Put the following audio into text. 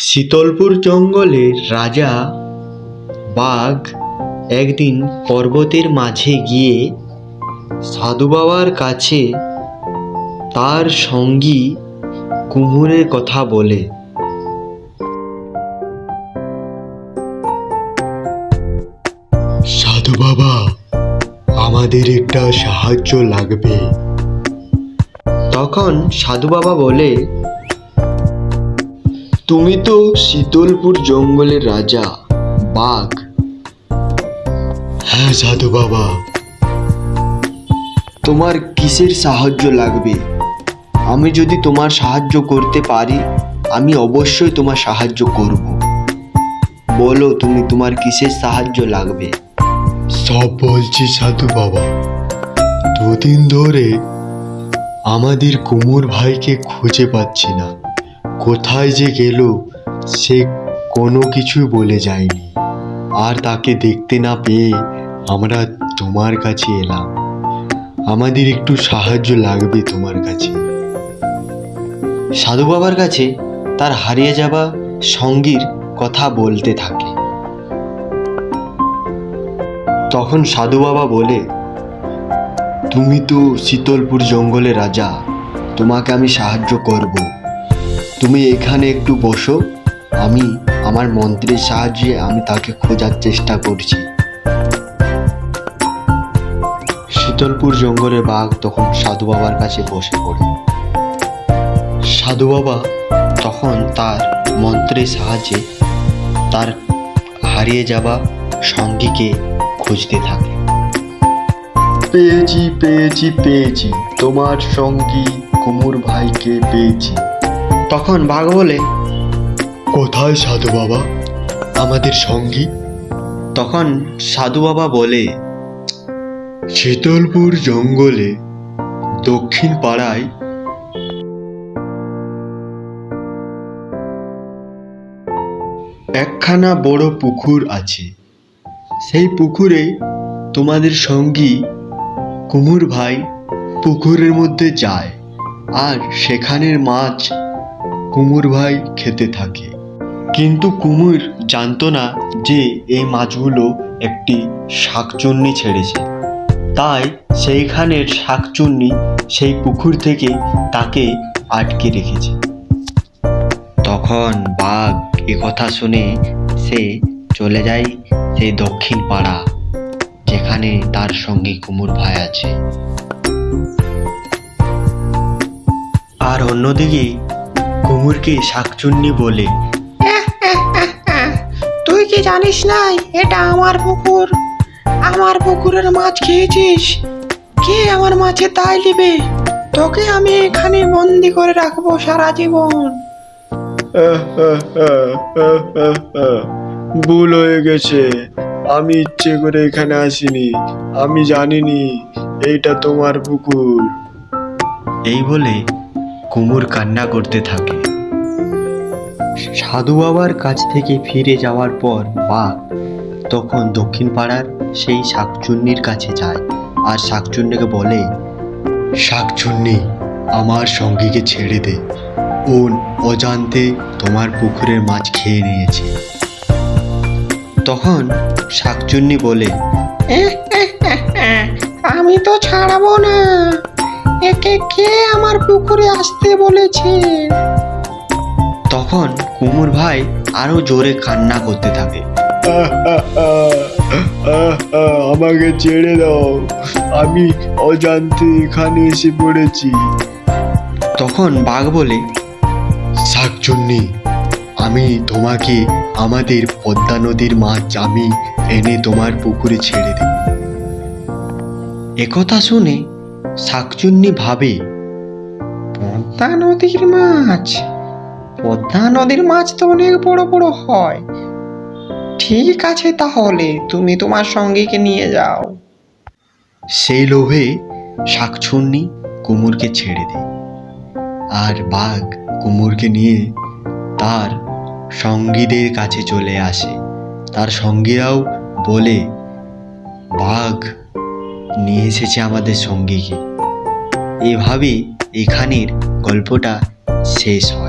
শীতলপুর জঙ্গলের রাজা বাঘ একদিন পর্বতের মাঝে গিয়ে সাধু বাবার কাছে তার সঙ্গী কুমুরের কথা বলে। সাধু বাবা আমাদের একটা সাহায্য লাগবে। তখন সাধু বাবা বলে তুমি তো শীতলপুর জঙ্গলের রাজা বাঘ। হ্যাঁ সাধু বাবা। তোমার কিসের সাহায্য লাগবে? আমি যদি তোমার সাহায্য করতে পারি আমি অবশ্যই তোমার সাহায্য করব। বলো তুমি তোমার কিসের সাহায্য লাগবে? সব বলছি সাধু বাবা। দুদিন ধরে আমাদের কুমোর ভাইকে খুঁজে পাচ্ছি না। কোথায় যে গেল, সে কোনো কিছুই বলে যায়নি। আর তাকে দেখতে না পেয়ে আমরা তোমার কাছে এলাম। আমাদের একটু সাহায্য লাগবে তোমার কাছে। সাধু বাবার কাছে তার হারিয়ে যাওয়া সঙ্গীর কথা বলতে থাকে। তখন সাধু বাবা বলে, তুমি তো শীতলপুর জঙ্গলে রাজা, তোমাকে আমি সাহায্য করব। তুমি এখানে একটু বসো। আমি আমার মন্ত্রের সাহায্যে আমি তাকে খোঁজার চেষ্টা করছি। শীতলপুর জঙ্গলের বাঘ তখন সাধু বাবার কাছে বসে পড়ে। সাধু বাবা তখন তার মন্ত্রের সাহায্যে তার হারিয়ে যাওয়া সঙ্গীকে খুঁজতে থাকে। পেয়েছি পেয়েছি পেয়েছি। তোমার সঙ্গী কুমুর ভাইকে পেয়েছি। তখন বাঘ বলে কোথায় সাধু বাবা? আমাদের সঙ্গী? তখন সাধু বাবা বলে শীতলপুর জঙ্গলে দক্ষিণ পাড়ায়। একখানা বড় পুকুর আছে। সেই পুকুরে তোমাদের সঙ্গী কুমুর ভাই পুকুরের মধ্যে যায় আর সেখানের মাছ কুমুর ভাই খেতে থাকে। কিন্তু কুমুর জানতো না যে এই মাছগুলো একটি শাকচুন্নি ছেড়েছে। তাই সেইখানের শাকচুন্নি সেই পুকুর থেকে তাকে আটকে রেখেছে। তখন বাঘ কথা শুনে সে চলে যায় সেই দক্ষিণ পাড়া, যেখানে তার সঙ্গে কুমুর ভাই আছে। আর অন্যদিকে কুমুরকে শাকচুন্নি বলে তুই কি জানিস নাই এটা আমার পুকুর। আমার পুকুরের মাছ খেয়েছিস? কে আমার মাছে তাই লিবে তোকে আমি এখানে বন্দি করে রাখব সারা জীবন। ভুল হয়ে গেছে। আমি ইচ্ছে করে এখানে আসিনি। আমি জানিনি এইটা তোমার পুকুর। এই বলে কুমুর কান্না করতে থাকে। সাধু বাবার কাছ থেকে ফিরে যাওয়ার পর বাঘ তখন দক্ষিণ পাড়ার সেই শাকচুন্নির কাছে যায় আর শাকচুন্নিকে বলে শাকচুন্নি আমার সঙ্গীকে ছেড়ে দে। ও অজান্তে তোমার পুকুরের মাছ খেয়ে নিয়েছে। তখন শাকচুন্নি বলে আমি তো ছাড়াবো না। কে আমার পুকুরে আসতে বলেছে? তখন কুমুর ভাই আরও জোরে কান্না করতে থাকে। আমাকে ছেড়ে দাও। আমি অজান্তে এখানে এসে পড়েছি। তখন বাঘ বলে শাকচুন্নি আমি তোমাকে আমাদের পদ্মা নদীর মাছ আমি এনে তোমার পুকুরে ছেড়ে দেব। একথা শুনে শাকচুন্নি ভাবে পদ্মা নদীর মাছ, পদ্মা নদীর মাছ তো অনেক বড় বড় হয়। ঠিক আছে তাহলে, তুমি তোমার সঙ্গীকে নিয়ে যাও। সেই লোভে শাকচুন্নি কুমুরকে ছেড়ে দেয় আর বাঘ কুমুরকে নিয়ে তার সঙ্গীদের কাছে চলে আসে। তার সঙ্গীরাও বলে, বাঘ নিয়ে এসেছে আমাদের সঙ্গীকে। এভাবেই এখানের গল্পটা শেষ হয়।